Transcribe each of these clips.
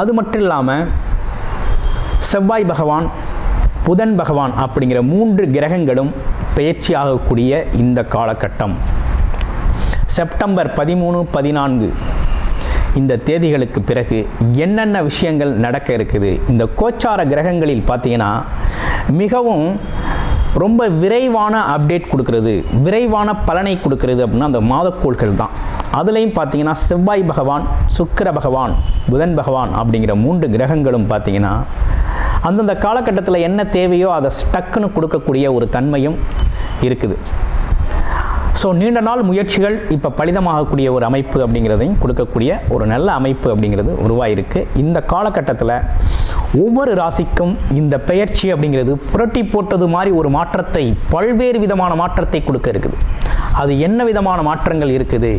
அது மட்டும் இல்லாமல் செவ்வாய் பகவான் புதன் பகவான் அப்படிங்கிற மூன்று கிரகங்களும் பெயர்ச்சியாகக்கூடிய இந்த காலகட்டம். செப்டம்பர் பதிமூணு பதினான்கு இந்த தேதிகளுக்கு பிறகு என்னென்ன விஷயங்கள் நடக்க இருக்குது? இந்த கோச்சார கிரகங்களில் பார்த்தீங்கன்னா மிகவும் ரொம்ப விரைவான அப்டேட் கொடுக்கறது. விரைவான பலனை கொடுக்கறது அப்படின்னா அந்த மாதக்கோள்கள் தான். அதுலேயும் பார்த்தீங்கன்னா செவ்வாய் பகவான் சுக்கிர பகவான் புதன் பகவான் அப்படிங்கிற மூன்று கிரகங்களும் பார்த்தீங்கன்னா அந்தந்த காலகட்டத்தில் என்ன தேவையோ அதை ஸ்டக்குன்னு கொடுக்கக்கூடிய ஒரு தன்மையும் இருக்குது. ஸோ நீண்ட நாள் முயற்சிகள் இப்போ பலிதமாகக்கூடிய ஒரு அமைப்பு அப்படிங்கிறதையும் கொடுக்கக்கூடிய ஒரு நல்ல அமைப்பு அப்படிங்கிறது உருவாயிருக்கு. இந்த காலகட்டத்தில் ஒவ்வொரு ராசிக்கும் இந்த பெயர்ச்சி அப்படிங்கிறது புரட்டி போட்டது மாதிரி ஒரு மாற்றத்தை பல்வேறு விதமான மாற்றத்தை கொடுக்க இருக்குது. அது என்ன விதமான மாற்றங்கள் இருக்குது?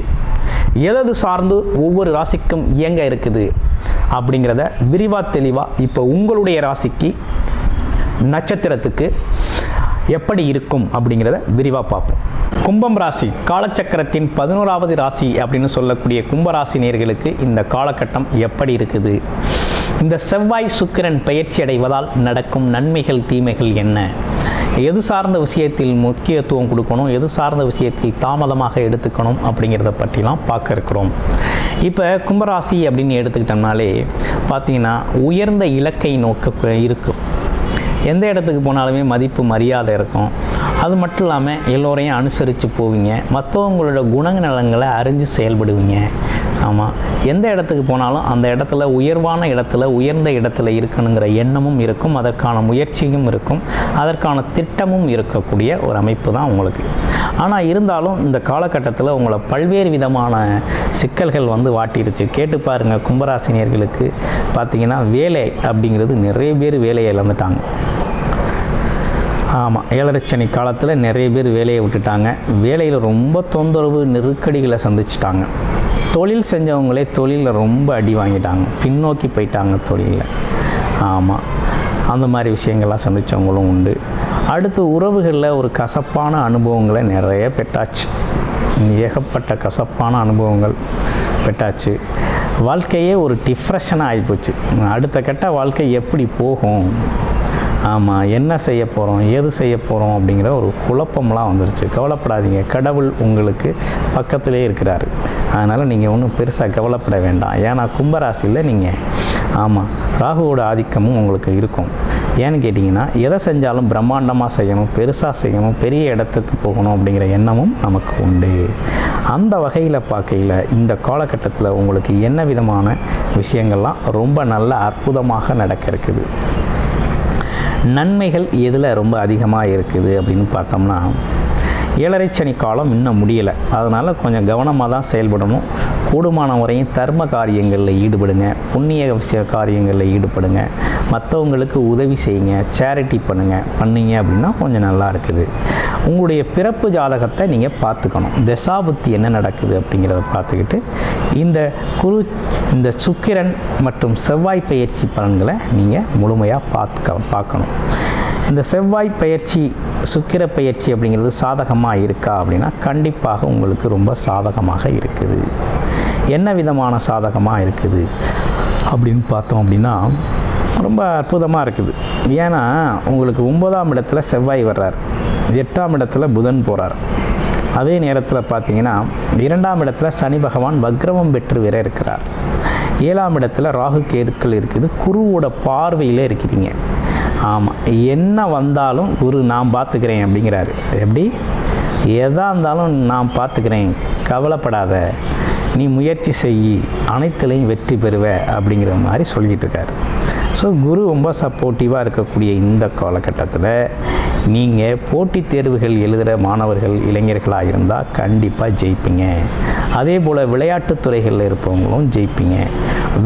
எதது சார்ந்து ஒவ்வொரு ராசிக்கும் இயங்க இருக்குது? அப்படிங்கிறத விரிவாக தெளிவாக இப்போ உங்களுடைய ராசிக்கு நட்சத்திரத்துக்கு எப்படி இருக்கும் அப்படிங்கிறத விரிவாக பார்ப்போம். கும்பம் ராசி காலச்சக்கரத்தின் பதினோராவது ராசி அப்படின்னு சொல்லக்கூடிய கும்பராசி நேர்களுக்கு இந்த காலகட்டம் எப்படி இருக்குது? இந்த செவ்வாய் சுக்கிரன் பயிற்சி அடைவதால் நடக்கும் நன்மைகள் தீமைகள் என்ன? எது சார்ந்த விஷயத்தில் முக்கியத்துவம் கொடுக்கணும்? எது சார்ந்த விஷயத்தில் தாமதமாக எடுத்துக்கணும்? அப்படிங்கிறத பற்றிலாம் பார்க்க இருக்கிறோம். இப்போ கும்பராசி அப்படின்னு எடுத்துக்கிட்டோம்னாலே பார்த்தீங்கன்னா உயர்ந்த இலக்கை நோக்க இருக்கும் எந்த இடத்துக்கு போனாலுமே மதிப்பு மரியாதை இருக்கும். அது மட்டும் இல்லாமல் எல்லோரையும் அனுசரித்து போவீங்க. மற்றவங்களோட குணநலங்களை அறிஞ்சு செயல்படுவீங்க. ஆமாம் எந்த இடத்துக்கு போனாலும் அந்த இடத்துல உயர்வான இடத்துல உயர்ந்த இடத்துல இருக்கணுங்கிற எண்ணமும் இருக்கும். அதற்கான முயற்சியும் இருக்கும். அதற்கான திட்டமும் இருக்கக்கூடிய ஒரு அமைப்பு தான் உங்களுக்கு. ஆனால் இருந்தாலும் இந்த காலகட்டத்தில் உங்களை பல்வேறு விதமான சிக்கல்கள் வந்து வாட்டிருச்சு. கேட்டு பாருங்கள் கும்பராசினியர்களுக்கு. பார்த்தீங்கன்னா வேலை அப்படிங்கிறது நிறைய பேர் வேலையை இழந்துட்டாங்க. ஆமாம் ஏழரைச்சனி காலத்தில் நிறைய பேர் வேலையை விட்டுட்டாங்க. வேலையில் ரொம்ப தொந்தரவு நெருக்கடிகளை சந்திச்சிட்டாங்க. தொழில் செஞ்சவங்களே தொழிலில் ரொம்ப அடி வாங்கிட்டாங்க. பின்னோக்கி போயிட்டாங்க தொழிலில். ஆமாம் அந்த மாதிரி விஷயங்கள்லாம் சந்தித்தவங்களும் உண்டு. அடுத்து உறவுகளில் ஒரு கசப்பான அனுபவங்களை நிறைய பெற்றாச்சு. ஏகப்பட்ட கசப்பான அனுபவங்கள் பெற்றாச்சு. வாழ்க்கையே ஒரு டிப்ரெஷனாக ஆகிப்போச்சு அடுத்த கட்ட வாழ்க்கை எப்படி போகும்? ஆமாம் என்ன செய்ய போகிறோம் ஏது செய்ய போகிறோம் அப்படிங்கிற ஒரு குழப்பம்லாம் வந்துருச்சு. கவலைப்படாதீங்க. கடவுள் உங்களுக்கு பக்கத்திலே இருக்கிறாரு. அதனால் நீங்கள் ஒன்றும் பெருசாக கவலைப்பட வேண்டாம். ஏன்னா கும்பராசியில் நீங்கள் ஆமாம் ராகுவோட ஆதிக்கமும் உங்களுக்கு இருக்கும். ஏன்னு கேட்டிங்கன்னா எதை செஞ்சாலும் பிரம்மாண்டமாக செய்யணும் பெருசாக செய்யணும் பெரிய இடத்துக்கு போகணும் அப்படிங்கிற எண்ணமும் நமக்கு உண்டு. அந்த வகையில் பார்க்கையில் இந்த காலகட்டத்தில் உங்களுக்கு என்ன விதமான விஷயங்கள்லாம் ரொம்ப நல்ல அற்புதமாக நடக்க இருக்குது. நன்மைகள் எதில் ரொம்ப அதிகமாக இருக்குது அப்படின்னு பார்த்தோம்னா ஏழரை சனி காலம் இன்னும் முடியலை. அதனால் கொஞ்சம் கவனமாக தான் செயல்படணும். கூடுமான வரையும் தர்ம காரியங்களில் ஈடுபடுங்க. புண்ணிய காரியங்களில் ஈடுபடுங்க. மற்றவங்களுக்கு உதவி செய்யுங்க. சேரிட்டி பண்ணுங்கள் பண்ணீங்க அப்படின்னா கொஞ்சம் நல்லா இருக்குது. உங்களுடைய பிறப்பு ஜாதகத்தை நீங்கள் பார்த்துக்கணும். தசாபுத்தி என்ன நடக்குது அப்படிங்கிறத பார்த்துக்கிட்டு இந்த குரு இந்த சுக்கிரன் மற்றும் செவ்வாய் பயிற்சி பலன்களை நீங்கள் முழுமையாக பார்த்துக்க பார்க்கணும். இந்த செவ்வாய் பயிற்சி சுக்கிர பயிற்சி அப்படிங்கிறது சாதகமாக இருக்கா அப்படின்னா கண்டிப்பாக உங்களுக்கு ரொம்ப சாதகமாக இருக்குது. என்ன விதமான சாதகமாக இருக்குது அப்படின்னு பார்த்தோம் அப்படின்னா ரொம்ப அற்புதமாக இருக்குது. ஏன்னா உங்களுக்கு ஒன்பதாம் இடத்துல செவ்வாய் வர்றார். எட்டாம் இடத்துல புதன் போகிறார் அதே நேரத்தில் பார்த்தீங்கன்னா இரண்டாம் இடத்துல சனி பகவான் வக்ரமம் பெற்று வேற இருக்கிறார். ஏழாம் இடத்துல ராகு கேதுக்கள் இருக்குது. குருவோட பார்வையில் இருக்கிறீங்க. ஆமாம் என்ன வந்தாலும் குரு நான் பார்த்துக்கிறேன் அப்படிங்கிறாரு. எப்படி? எதாக இருந்தாலும் நான் பார்த்துக்கிறேன் கவலைப்படாத. நீ முயற்சி செய். அனைத்துலையும் வெற்றி பெறுவ அப்படிங்கிற மாதிரி சொல்லிகிட்டு இருக்காரு. ஸோ குரு ரொம்ப சப்போர்ட்டிவாக இருக்கக்கூடிய இந்த காலகட்டத்தில் நீங்கள் போட்டித் தேர்வுகள் எழுதுகிற மாணவர்கள் இளைஞர்களாக இருந்தால் கண்டிப்பாக ஜெயிப்பீங்க. அதே போல் விளையாட்டுத் துறைகளில் இருப்பவங்களும் ஜெயிப்பீங்க.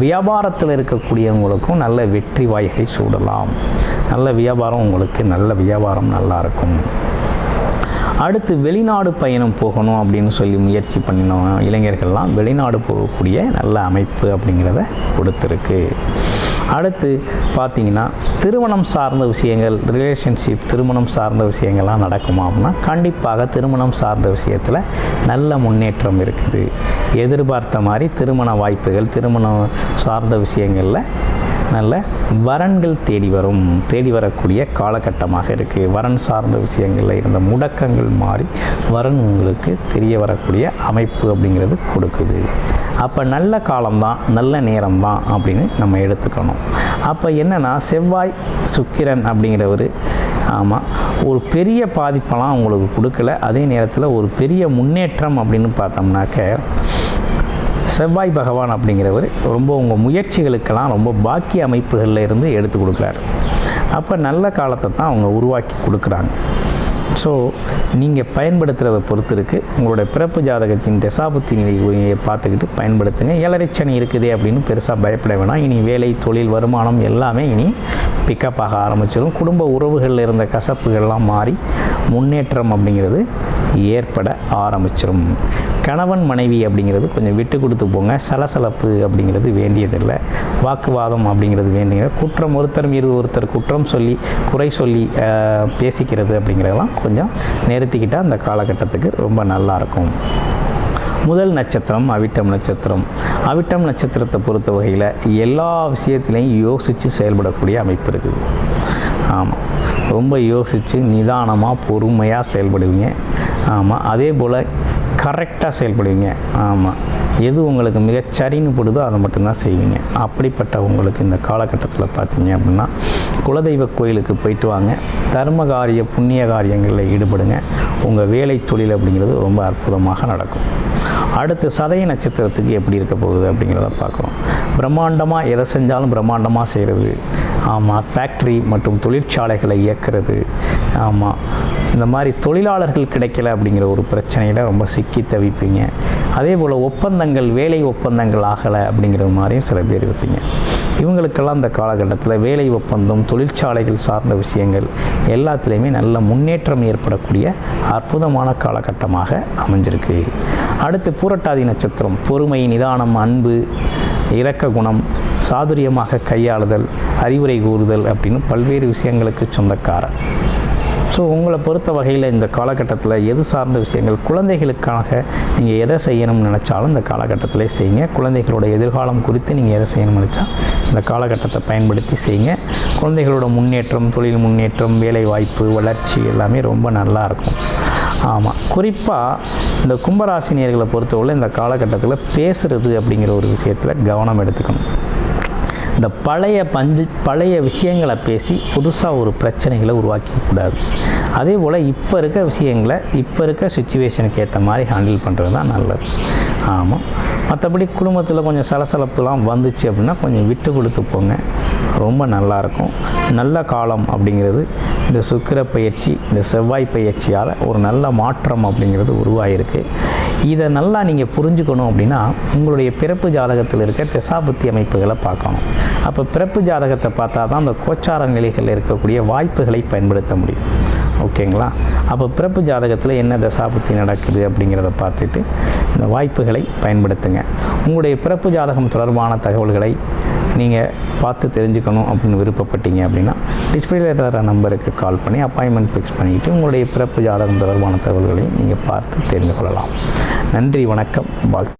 வியாபாரத்தில் இருக்கக்கூடியவங்களுக்கும் நல்ல வெற்றி வாய்கை சூடலாம். நல்ல வியாபாரம் உங்களுக்கு நல்ல வியாபாரம் நல்லா இருக்கும். அடுத்து வெளிநாடு பயணம் போகணும் அப்படின்னு சொல்லி முயற்சி பண்ணினோம் இளைஞர்கள்லாம் வெளிநாடு போகக்கூடிய நல்ல அமைப்பு அப்படிங்கிறத கொடுத்துருக்கு. அடுத்து பார்த்தீங்கன்னா திருமணம் சார்ந்த விஷயங்கள் ரிலேஷன்ஷிப் திருமணம் சார்ந்த விஷயங்கள்லாம் நடக்குமா அப்படின்னா கண்டிப்பாக திருமணம் சார்ந்த விஷயத்தில் நல்ல முன்னேற்றம் இருக்குது. எதிர்பார்த்த மாதிரி திருமண வாய்ப்புகள் திருமணம் சார்ந்த விஷயங்களில் நல்ல வரன்கள் தேடி வரும் தேடி வரக்கூடிய காலகட்டமாக இருக்குது வரன் சார்ந்த விஷயங்களில் இருந்த முடக்கங்கள் மாறி வரன் உங்களுக்கு தெரிய வரக்கூடிய அமைப்பு அப்படிங்கிறது கொடுக்குது. அப்போ நல்ல காலம்தான் நல்ல நேரம் தான் அப்படின்னு நம்ம எடுத்துக்கணும். அப்போ என்னென்னா செவ்வாய் சுக்கிரன் அப்படிங்கிறவர் ஆமாம் ஒரு பெரிய பாதிப்பெல்லாம் உங்களுக்கு கொடுக்கல. அதே நேரத்தில் ஒரு பெரிய முன்னேற்றம் அப்படின்னு பார்த்தோம்னாக்க செவ்வாய் பகவான் அப்படிங்கிறவர் ரொம்ப உங்கள் முயற்சிகளுக்கெல்லாம் ரொம்ப பாக்கிய அமைப்புகளில் இருந்து எடுத்து கொடுக்குறாரு. அப்போ நல்ல காலத்தை தான் அவங்க உருவாக்கி கொடுக்குறாங்க. ஸோ நீங்கள் பயன்படுத்துகிறத பொறுத்து இருக்குது உங்களுடைய பிறப்பு ஜாதகத்தின் தசாபுத்தி நிலையை பார்த்துக்கிட்டு பயன்படுத்துங்க. ஏழரைச்சனி இருக்குதே அப்படின்னு பெருசாக பயப்பட வேணாம். இனி வேலை தொழில் வருமானம் எல்லாமே இனி பிக்கப் ஆக ஆரம்பிச்சிடும் குடும்ப உறவுகளில் இருந்த கசப்புகள்லாம் மாறி முன்னேற்றம் அப்படிங்கிறது ஏற்பட ஆரம்பிச்சிடும் கணவன் மனைவி அப்படிங்கிறது கொஞ்சம் விட்டு கொடுத்து போங்க. சலசலப்பு அப்படிங்கிறது வேண்டியதில்லை. வாக்குவாதம் அப்படிங்கிறது வேண்டியது குற்றம் ஒருத்தர் மீது ஒருத்தர் குற்றம் சொல்லி குறை சொல்லி பேசிக்கிறது அப்படிங்கிறதெல்லாம் கொஞ்சம் நிறுத்திக்கிட்டால் அந்த காலகட்டத்துக்கு ரொம்ப நல்லாயிருக்கும். முதல் நட்சத்திரம் அவிட்டம் நட்சத்திரம். அவிட்டம் நட்சத்திரத்தை பொறுத்த வகையில் எல்லா விஷயத்திலையும் யோசித்து செயல்படக்கூடிய அமைப்பு இருக்குது. ஆமாம் ரொம்ப யோசித்து நிதானமாக பொறுமையாக செயல்படுவீங்க. ஆமாம் அதே போல் கரெக்டாக செயல்படுவீங்க. ஆமாம் எது உங்களுக்கு மிகச் சரின்னு படுதோ அதை மட்டும்தான் செய்வீங்க. அப்படிப்பட்ட உங்களுக்கு இந்த காலகட்டத்தில் பார்த்தீங்க அப்படின்னா குலதெய்வ கோயிலுக்கு போயிட்டு வாங்க. தர்ம காரிய புண்ணிய காரியங்களில் ஈடுபடுங்க. உங்கள் வேலை தொழில் அப்படிங்கிறது ரொம்ப அற்புதமாக நடக்கும். அடுத்து சதய நட்சத்திரத்துக்கு எப்படி இருக்க போகுது அப்படிங்கிறத பார்க்குறோம் பிரம்மாண்டமாக எதை செஞ்சாலும் பிரம்மாண்டமாக செய்கிறது ஆமாம் ஃபேக்ட்ரி மற்றும் தொழிற்சாலைகளை இயக்கிறது. ஆமாம் இந்த மாதிரி தொழிலாளர்கள் கிடைக்கல அப்படிங்கிற ஒரு பிரச்சனையில் ரொம்ப சிக்கி தவிப்பீங்க. அதே போல் ஒப்பந்தங்கள் வேலை ஒப்பந்தங்கள் ஆகலை அப்படிங்கிற மாதிரியும் சில பேர் இருப்பீங்க. இவங்களுக்கெல்லாம் அந்த காலகட்டத்தில் வேலை ஒப்பந்தம் தொழிற்சாலைகள் சார்ந்த விஷயங்கள் எல்லாத்துலேயுமே நல்ல முன்னேற்றம் ஏற்படக்கூடிய அற்புதமான காலகட்டமாக அமைஞ்சிருக்கு. அடுத்து பூரட்டாதி நட்சத்திரம் பொறுமை நிதானம் அன்பு இரக்க குணம் சாதுரியமாக கையாளுதல் அறிவுரை கூறுதல் அப்படின்னு பல்வேறு விஷயங்களுக்கு சொந்தக்காரர். ஸோ உங்களை பொறுத்த வகையில் இந்த காலகட்டத்தில் எது சார்ந்த விஷயங்கள் குழந்தைகளுக்காக நீங்கள் எதை செய்யணும்னு நினச்சாலும் இந்த காலகட்டத்திலே செய்யுங்க. குழந்தைகளோட எதிர்காலம் குறித்து நீங்கள் எதை செய்யணும்னு நினச்சா இந்த காலகட்டத்தை பயன்படுத்தி செய்யுங்க. குழந்தைகளோட முன்னேற்றம் தொழில் முன்னேற்றம் வேலை வாய்ப்பு வளர்ச்சி எல்லாமே ரொம்ப நல்லா இருக்கும். ஆமாம் குறிப்பாக இந்த கும்பராசினியர்களை பொறுத்தவரை இந்த காலகட்டத்தில் பேசுகிறது அப்படிங்கிற ஒரு விஷயத்தில் கவனம் எடுத்துக்கணும். இந்த பழைய பஞ்சு பழைய விஷயங்களை பேசி புதுசாக ஒரு பிரச்சனைகளை உருவாக்கிக்க கூடாது. அதே போல் இப்போ இருக்க விஷயங்களை இப்போ இருக்க சுச்சுவேஷனுக்கு ஏற்ற மாதிரி ஹேண்டில் பண்ணுறது தான் நல்லது. ஆமாம் மற்றபடி குடும்பத்தில் கொஞ்சம் சலசலப்புலாம் வந்துச்சு அப்படின்னா கொஞ்சம் விட்டு கொடுத்து போங்க. ரொம்ப நல்லாயிருக்கும் நல்ல காலம் அப்படிங்கிறது இந்த சுக்கிர பயிற்சி இந்த செவ்வாய் பயிற்சியால் ஒரு நல்ல மாற்றம் அப்படிங்கிறது உருவாகிருக்கு இதை நல்லா நீங்கள் புரிஞ்சுக்கணும் அப்படின்னா உங்களுடைய பிறப்பு ஜாதகத்தில் இருக்க திசாபுத்தி அமைப்புகளை பார்க்கணும். அப்போ பிறப்பு ஜாதகத்தை பார்த்தா தான் அந்த கோச்சார நிலைகளில் இருக்கக்கூடிய வாய்ப்புகளை பயன்படுத்த முடியும். ஓகேங்களா? அப்போ பிறப்பு ஜாதகத்தில் என்ன தசாபுத்தி நடக்குது அப்படிங்கிறத பார்த்துட்டு இந்த வாய்ப்புகளை பயன்படுத்துங்க. உங்களுடைய பிறப்பு ஜாதகம் தொடர்பான தகவல்களை நீங்கள் பார்த்து தெரிஞ்சுக்கணும் அப்படின்னு விருப்பப்பட்டீங்க அப்படின்னா டிஸ்பிளேல தர நம்பருக்கு கால் பண்ணி அப்பாயின்மெண்ட் ஃபிக்ஸ் பண்ணிவிட்டு உங்களுடைய பிறப்பு ஜாதகம் தொடர்பான தகவல்களையும் நீங்கள் பார்த்து தெரிந்து கொள்ளலாம். நன்றி வணக்கம். வாழ்த்து